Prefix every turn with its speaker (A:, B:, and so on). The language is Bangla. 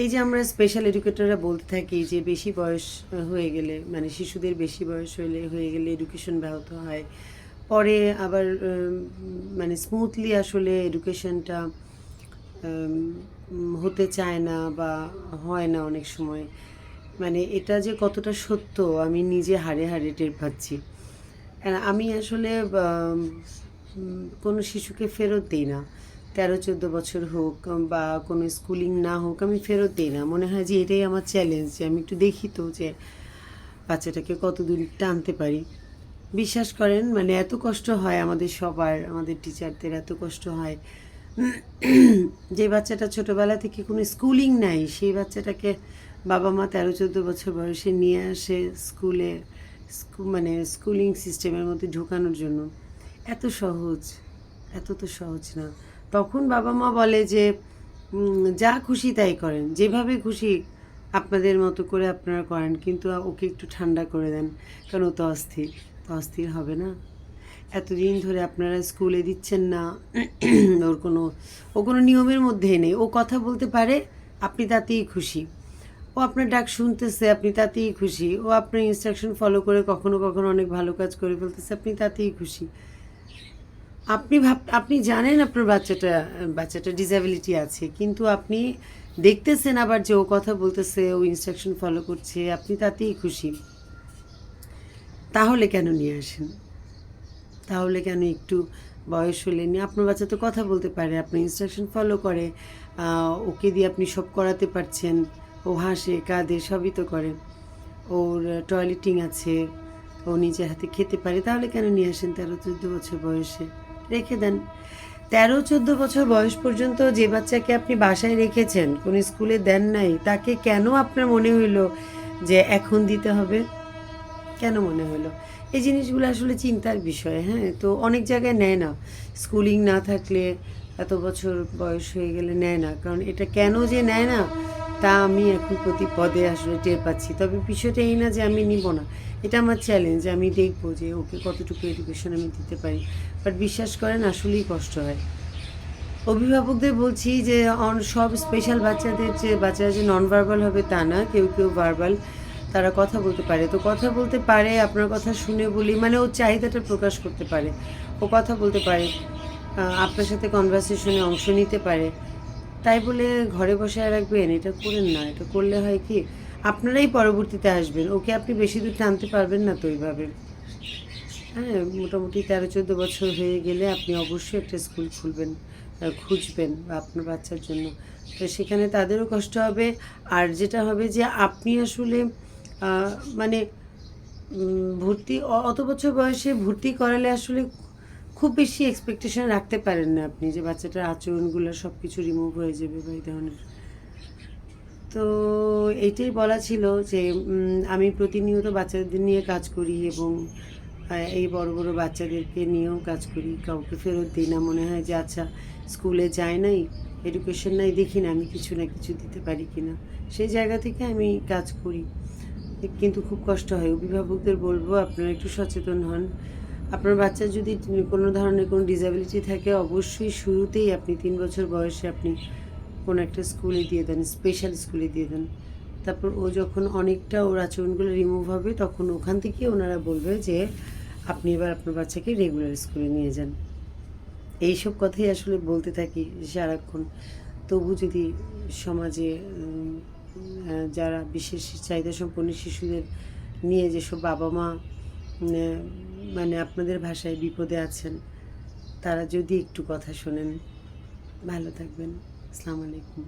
A: এই যে আমরা স্পেশাল এডুকেটররা বলতে থাকি যে বেশি বয়স হয়ে গেলে মানে শিশুদের বেশি বয়স হলে হয়ে গেলে এডুকেশন ব্যাহত হয়। পরে আবার মানে স্মুথলি আসলে এডুকেশনটা হতে চায় না বা হয় না অনেক সময়। মানে এটা যে কতটা সত্য, আমি নিজে হাড়ে হাড়ে টের পাচ্ছি। আমি আসলে কোনো শিশুকে ফেরত দিই না। তেরো, চোদ্দ বছর হোক বা কোনো স্কুলিং না হোক, আমি ফেরত দিই না। মনে হয় যে এটাই আমার চ্যালেঞ্জ যে আমি একটু দেখি তো যে বাচ্চাটাকে কত দূর টানতে পারি। বিশ্বাস করেন মানে এত কষ্ট হয় আমাদের সবার, আমাদের টিচারদের এত কষ্ট হয়। যে বাচ্চাটা ছোটোবেলা থেকে কোনো স্কুলিং নাই, সেই বাচ্চাটাকে বাবা মা তেরো, চোদ্দ বছর বয়সে নিয়ে আসে স্কুলে স্কু- মানে স্কুলিং সিস্টেমের মধ্যে ঢোকানোর জন্য। এত সহজ, এত তো সহজ না। তখন বাবা মা বলে যে যা খুশি তাই করেন। যেভাবে খুশি আপনাদের মতো করে আপনারা করেন, কিন্তু ওকে একটু ঠান্ডা করে দেন, কারণ ও তো অস্থির। তো অস্থির হবে না। এতদিন ধরে আপনারা স্কুলে দিচ্ছেন না। ওর কোনো, ও কোনো নিয়মের মধ্যেই নেই। ও কথা বলতে পারে, আপনি তাতেই খুশি। ও আপনার ডাক শুনতেছে, আপনি তাতেই খুশি। ও আপনার ইনস্ট্রাকশন ফলো করে কখনো কখনো অনেক ভালো কাজ করে ফেলতেছে, আপনি তাতেই খুশি। আপনি ভাব আপনি জানেন আপনার বাচ্চাটা বাচ্চাটা ডিসএবিলিটি আছে, কিন্তু আপনি দেখতেছেন আবার যে ও কথা বলতেছে, ও ইনস্ট্রাকশন ফলো করছে, আপনি তাতেই খুশি। তাহলে কেন নিয়ে আসেন? তাহলে কেন একটু বয়স হলে নিয়ে আপনার বাচ্চা তো কথা বলতে পারে, আপনি ইনস্ট্রাকশন ফলো করে ওকে দিয়ে আপনি সব করাতে পারছেন, ও হাসে, কাঁদে, সবই তো করে। ওর টয়লেটিং আছে, ও নিজের হাতে খেতে পারে, তাহলে কেন নিয়ে আসেন তেরো চোদ্দ বছর বয়সে? রেখে দেন। তেরো চোদ্দ বছর বয়স পর্যন্ত যে বাচ্চাকে আপনি বাসায় রেখেছেন, কোনো স্কুলে দেন নাই, তাকে কেন আপনার মনে হইল যে এখন দিতে হবে? কেন মনে হলো এই জিনিসগুলো আসলে চিন্তার বিষয় হ্যাঁ? তো অনেক জায়গায় নেয় না। স্কুলিং না থাকলে এত বছর বয়স হয়ে গেলে নেয় না। কারণ এটা কেন যে নেয় না তা আমি এখন প্রতি পদে আসলে টের পাচ্ছি। তবে বিষয়টা এই না যে আমি নিব না। এটা আমার চ্যালেঞ্জ আমি দেখব যে ওকে কতটুকু এডুকেশন আমি দিতে পারি। বাট বিশ্বাস করেন, আসলেই কষ্ট হয়। অভিভাবকদের বলছি যে, অন- সব স্পেশাল বাচ্চাদের যে, বাচ্চারা যে নন ভার্বাল হবে তা না, কেউ কেউ ভার্বাল তারা কথা বলতে পারে। তো কথা বলতে পারে, আপনার কথা শুনে বলি মানে ও চাহিদাটা প্রকাশ করতে পারে। ও কথা বলতে পারে আপনার সাথে কনভারসেশনে অংশ নিতে পারে। তাই বলে ঘরে বসে রাখবেন? এটা করেন না। এটা করলে হয় কি, আপনারাই পরবর্তীতে আসবেন। ওকে আপনি বেশি দূর টানতে পারবেন না তো ওইভাবে হ্যাঁ মোটামুটি তেরো, চোদ্দ বছর হয়ে গেলে আপনি অবশ্যই একটা স্কুল খুলবেন খুঁজবেন বা আপনার বাচ্চার জন্য। তো সেখানে তাদেরও কষ্ট হবে। আর যেটা হবে যে আপনি আসলে মানে ভর্তি অত বছর বয়সে ভর্তি করালে আসলে খুব বেশি এক্সপেকটেশন রাখতে পারেন না আপনি যে বাচ্চাটার আচরণগুলো সব কিছু রিমুভ হয়ে যাবে বা এই ধরনের। তো এইটাই বলা ছিল যে আমি প্রতিনিয়ত বাচ্চাদের নিয়ে কাজ করি এবং এই বড় বড় বাচ্চাদেরকে নিয়েও কাজ করি। কাউকে ফেরত দিই না, মনে হয় যে আচ্ছা স্কুলে যায় নাই এডুকেশন নাই, দেখি না আমি কিছু না কিছু দিতে পারি কি না সেই জায়গা থেকে আমি কাজ করি। কিন্তু খুব কষ্ট হয়। অভিভাবকদের বলব, আপনারা একটু সচেতন হন। আপনার বাচ্চার যদি কোনো ধরনের কোনো ডিসএবিলিটি থাকে, অবশ্যই শুরুতেই আপনি তিন বছর বয়সে আপনি কোনো একটা স্কুলে দিয়ে দেন স্পেশাল স্কুলে দিয়ে দেন। তারপর ও যখন অনেকটা ওর আচরণগুলো রিমুভ হবে, তখন ওখান থেকে ওনারা বলবে যে, আপনি এবার আপনার বাচ্চাকে রেগুলার স্কুলে নিয়ে যান। এইসব কথাই আসলে বলতে থাকি সারাক্ষণ। তবু যদি সমাজে যারা বিশেষ চাহিদা সম্পন্ন শিশুদের নিয়ে যেসব বাবা মা মানে আপনাদের ভাষায় বিপদে আছেন তারা যদি একটু কথা শোনেন। ভালো থাকবেন। আসসালামু আলাইকুম।